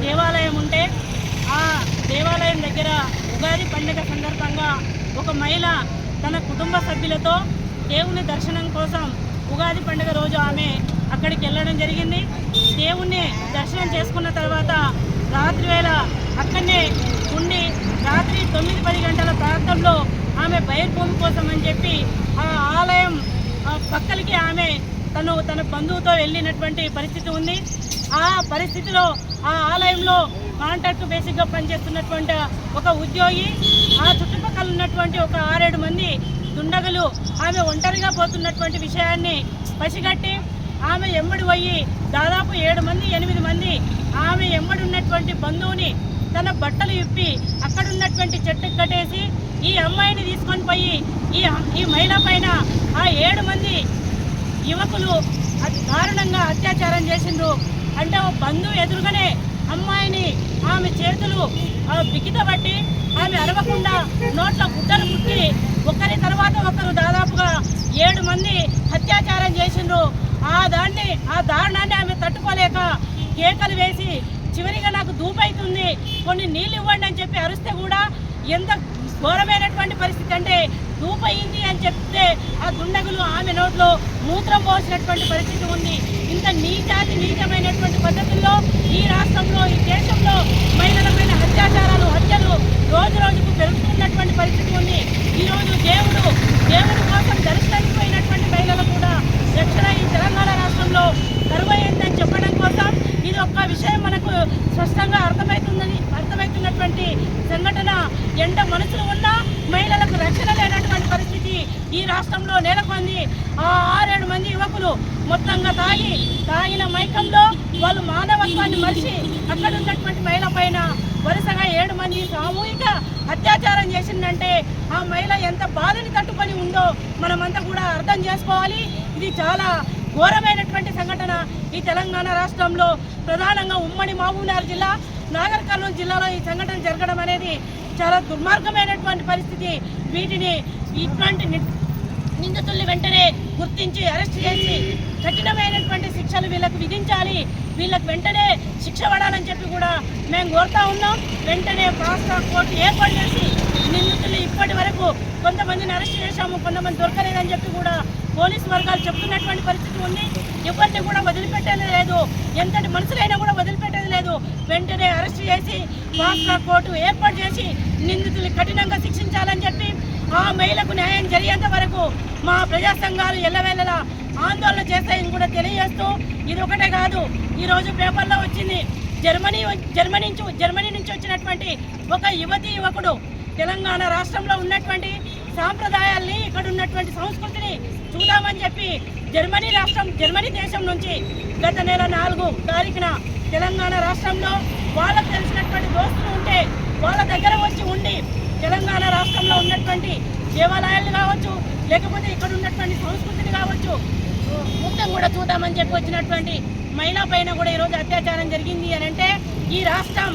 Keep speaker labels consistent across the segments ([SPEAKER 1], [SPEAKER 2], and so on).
[SPEAKER 1] దేవాలయం ఉంటే ఆ దేవాలయం దగ్గర ఉగాది పండుగ సందర్భంగా ఒక మహిళ తన కుటుంబ సభ్యులతో దేవుని దర్శనం కోసం ఉగాది పండుగ రోజు ఆమె అక్కడికి వెళ్ళడం జరిగింది. దేవుణ్ణి దర్శనం చేసుకున్న తర్వాత రాత్రి వేళ అక్కడనే ఉండి రాత్రి తొమ్మిది పది గంటల ప్రాంతంలో ఆమె బయర్భూమి కోసం అని చెప్పి ఆ ఆలయం పక్కలకి ఆమె తను తన బంధువుతో వెళ్ళినటువంటి పరిస్థితి ఉంది. ఆ పరిస్థితిలో ఆ ఆలయంలో కాంట్రాక్ట్ బేసిక్గా పనిచేస్తున్నటువంటి ఒక ఉద్యోగి ఆ చుట్టుపక్కల ఉన్నటువంటి ఒక ఆరేడు మంది దుండగులు ఆమె ఒంటరిగా పోతున్నటువంటి విషయాన్ని పసిగట్టి ఆమె ఎమ్మడి పోయి దాదాపు ఏడు మంది ఎనిమిది మంది ఆమె ఎమ్మడి ఉన్నటువంటి బంధువుని తన బట్టలు ఇప్పి అక్కడ ఉన్నటువంటి చెట్టుకు కట్టేసి ఈ అమ్మాయిని తీసుకొని పోయి ఈ ఈ మహిళ పైన ఆ ఏడు మంది యువకులు అతి దారుణంగా అత్యాచారం చేసిండ్రు. అంటే ఓ బంధువు ఎదురుగానే అమ్మాయిని ఆమె చేతులు ఆ, బిగితబట్టి ఆమె అరవకుండా నోట్ల గుడ్డలు పుట్టి ఒకరి తర్వాత ఒకరు దాదాపుగా ఏడు మంది అత్యాచారం చేసిండ్రు. ఆ దాన్ని ఆ దారుణాన్ని ఆమె తట్టుకోలేక కేకలు వేసి చివరిగా నాకు దూపైతుంది కొన్ని నీళ్ళు ఇవ్వండి అని చెప్పి అరిస్తే కూడా ఎంత ఘోరమైనటువంటి పరిస్థితి అంటే దూపయింది అని చెప్తే ఆ దుండగులు ఆమె నోట్లో మూత్రం పోసినటువంటి పరిస్థితి ఉంది. ఇంత నీచాతి నీచమైనటువంటి పద్ధతుల్లో ఈ రాష్ట్రంలో ఈ దేశంలో మహిళలపైన అత్యాచారాలు హత్యలు రోజు రోజుకు పెరుగుతున్నటువంటి పరిస్థితి ఉంది. ఈరోజు దేవుడు దేవుడు కోసం దర్శనమైనటువంటి పోయినటువంటి మహిళలు కూడా రక్షణ ఈ తెలంగాణ రాష్ట్రంలో కరువైందని చెప్పడం కోసం ఇది ఒక్క విషయం మనకు స్పష్టంగా అర్థమవుతుందని అర్థమవుతున్నటువంటి సంఘటన ఎండ మనసులు ఉన్నా మహిళలకు రక్షణ లేనటువంటి పరిస్థితి ఈ రాష్ట్రంలో నెలకొంది. ఆ ఆరేడు మంది యువకులు మొత్తంగా తాగి తాగిన మైకంలో వాళ్ళు మానవత్వాన్ని మరిచి అక్కడ ఉన్నటువంటి మహిళ పైన వరుసగా ఏడు మంది సామూహిక అత్యాచారం చేసిందంటే ఆ మహిళ ఎంత బాధని తట్టుకొని ఉందో మనమంతా కూడా అర్థం చేసుకోవాలి. ఇది చాలా ఘోరమైనటువంటి సంఘటన ఈ తెలంగాణ రాష్ట్రంలో. ప్రధానంగా ఉమ్మడి మహబూబ్నగర్ జిల్లా నాగర్ కర్నూలు జిల్లాలో ఈ సంఘటన జరగడం అనేది చాలా దుర్మార్గమైనటువంటి పరిస్థితి. వీటిని ఇటువంటి ని- నిందితుల్ని వెంటనే గుర్తించి అరెస్ట్ చేసి కఠినమైనటువంటి శిక్షలు వీళ్ళకు విధించాలి. వీళ్ళకి వెంటనే శిక్ష పడాలని చెప్పి కూడా మేము కోరుతా ఉన్నాం. వెంటనే ప్రాస్తా కోర్టు ఏర్పాటు చేసి నిందితులు ఇప్పటి వరకు కొంతమందిని అరెస్ట్ చేశాము కొంతమంది దొరకలేదని చెప్పి కూడా పోలీసు వర్గాలు చెప్తున్నటువంటి పరిస్థితి ఉంది. ఎవరిని కూడా వదిలిపెట్టేది లేదు. ఎంతటి మనుషులైనా కూడా వదిలిపెట్టేది లేదు. వెంటనే అరెస్ట్ చేసి ఫాస్ట్ కోర్టు ఏర్పాటు చేసి నిందితులు కఠినంగా శిక్షించాలని చెప్పి ఆ మహిళకు న్యాయం జరిగేంత వరకు మా ప్రజా సంఘాలు ఎల్లవేళలా ఆందోళన చేస్తాయని కూడా తెలియజేస్తూ ఇది ఒకటే కాదు ఈరోజు పేపర్లో వచ్చింది జర్మనీ జర్మనీ నుంచి జర్మనీ నుంచి వచ్చినటువంటి ఒక యువతి యువకుడు తెలంగాణ రాష్ట్రంలో ఉన్నటువంటి సాంప్రదాయాల్ని ఇక్కడ ఉన్నటువంటి సంస్కృతిని చూద్దామని చెప్పి జర్మనీ రాష్ట్రం జర్మనీ దేశం నుంచి గత నెల నాలుగు తారీఖున తెలంగాణ రాష్ట్రంలో వాళ్ళకు తెలిసినటువంటి దోస్తులు ఉంటే వాళ్ళ దగ్గర వచ్చి ఉండి తెలంగాణ రాష్ట్రంలో ఉన్నటువంటి దేవాలయాలు కావచ్చు లేకపోతే ఇక్కడ ఉన్నటువంటి సంస్కృతిని కావచ్చు మొత్తం కూడా చూద్దామని చెప్పి వచ్చినటువంటి మహిళ పైన కూడా ఈరోజు అత్యాచారం జరిగింది అని అంటే ఈ రాష్ట్రం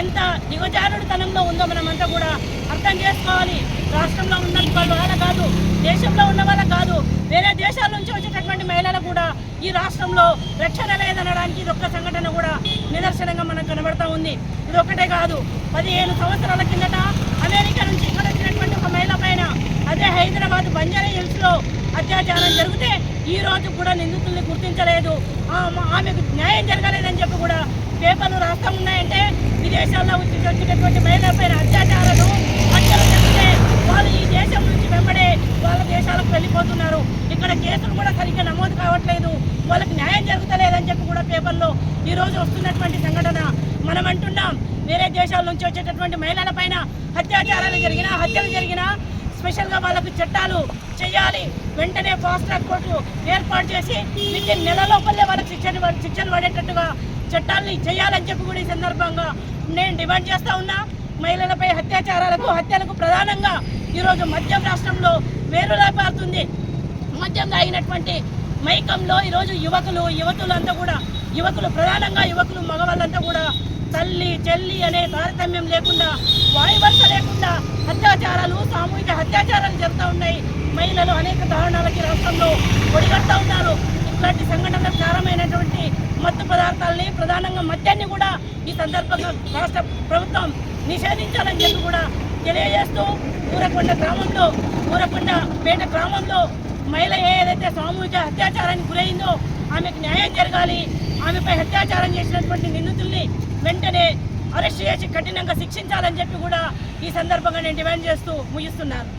[SPEAKER 1] ఎంత దిగజారుడుతనంలో ఉందో మనమంతా కూడా అర్థం చేసుకోవాలి. రాష్ట్రంలో ఉన్న వాళ్ళ కాదు దేశంలో ఉన్న వాళ్ళ కాదు వేరే దేశాల నుంచి వచ్చేటటువంటి మహిళలు కూడా ఈ రాష్ట్రంలో రక్షణ లేదనడానికి ఇది ఒక్క సంఘటన కూడా నిదర్శనంగా మనకు కనబడతా ఉంది. ఇది ఒకటే కాదు పదిహేను సంవత్సరాల కిందట అమెరికా నుంచి ఇక్కడ వచ్చినటువంటి ఒక మహిళ పైన అదే హైదరాబాద్ బంజారా హిల్స్లో అత్యాచారం జరిగితే ఈ రోజు కూడా నిందితుల్ని గుర్తించలేదు. ఆ, మా- ఆమెకు న్యాయం జరగలేదని చెప్పి కూడా పేపర్లు రాస్తా ఉన్నాయంటే విదేశాల్లో వచ్చి వచ్చినటువంటి మహిళలపైన అత్యాచారాలు హత్యలు జరిగితే వాళ్ళు ఈ దేశం నుంచి వెంబడే వాళ్ళ దేశాలకు వెళ్ళిపోతున్నారు. ఇక్కడ కేసులు కూడా సరిగ్గా నమోదు కావట్లేదు. వాళ్ళకి న్యాయం జరుగుతలేదని చెప్పి కూడా పేపర్లో ఈ రోజు వస్తున్నటువంటి సంఘటన. మనం అంటున్నాం వేరే దేశాల నుంచి వచ్చేటటువంటి మహిళల పైన అత్యాచారాలు జరిగినా హత్యలు జరిగినా స్పెషల్గా వాళ్ళకు చట్టాలు చేయాలి. వెంటనే ఫాస్ట్ ట్రాక్ కోర్టు ఏర్పాటు చేసి విత్ ఇన్ నెల లోపలే వాళ్ళకి శిక్షణ పడ- శిక్షలు పడేటట్టుగా చట్టాలని చేయాలని చెప్పి కూడా ఈ సందర్భంగా నేను డిమాండ్ చేస్తా ఉన్నా. మహిళలపై అత్యాచారాలకు హత్యలకు ప్రధానంగా ఈరోజు మద్యం రాష్ట్రంలో వేరులా పారుతుంది మద్యం తాగినటువంటి మైకంలో ఈరోజు యువకులు యువతులంతా కూడా యువకులు ప్రధానంగా యువకులు మగవాళ్ళంతా కూడా తల్లి చెల్లి అనే తారతమ్యం లేకుండా వాయువర్ష లేకుండా అత్యాచారం అత్యాచారాలు జరుగుతూ ఉన్నాయి. మహిళలు అనేక దారుణాలకి రాష్ట్రంలో ఒడిగడుతూ ఉన్నారు. ఇట్లాంటి సంఘటనలకు కారణమైనటువంటి మత్తు పదార్థాలని ప్రధానంగా మద్యాన్ని కూడా ఈ సందర్భంగా రాష్ట్ర ప్రభుత్వం నిషేధించాలని చెప్పి కూడా తెలియజేస్తూ ఊరకొండ గ్రామంలో ఊరకొండ పేట గ్రామంలో మహిళ ఏదైతే సామూహిక అత్యాచారానికి గురైందో ఆమెకు న్యాయం జరగాలి ఆమెపై అత్యాచారం చేసినటువంటి నిందితుల్ని వెంటనే అరెస్ట్ చేసి కఠినంగా శిక్షించాలని చెప్పి కూడా ఈ సందర్భంగా నేను డిమాండ్ చేస్తూ ముగిస్తున్నాను.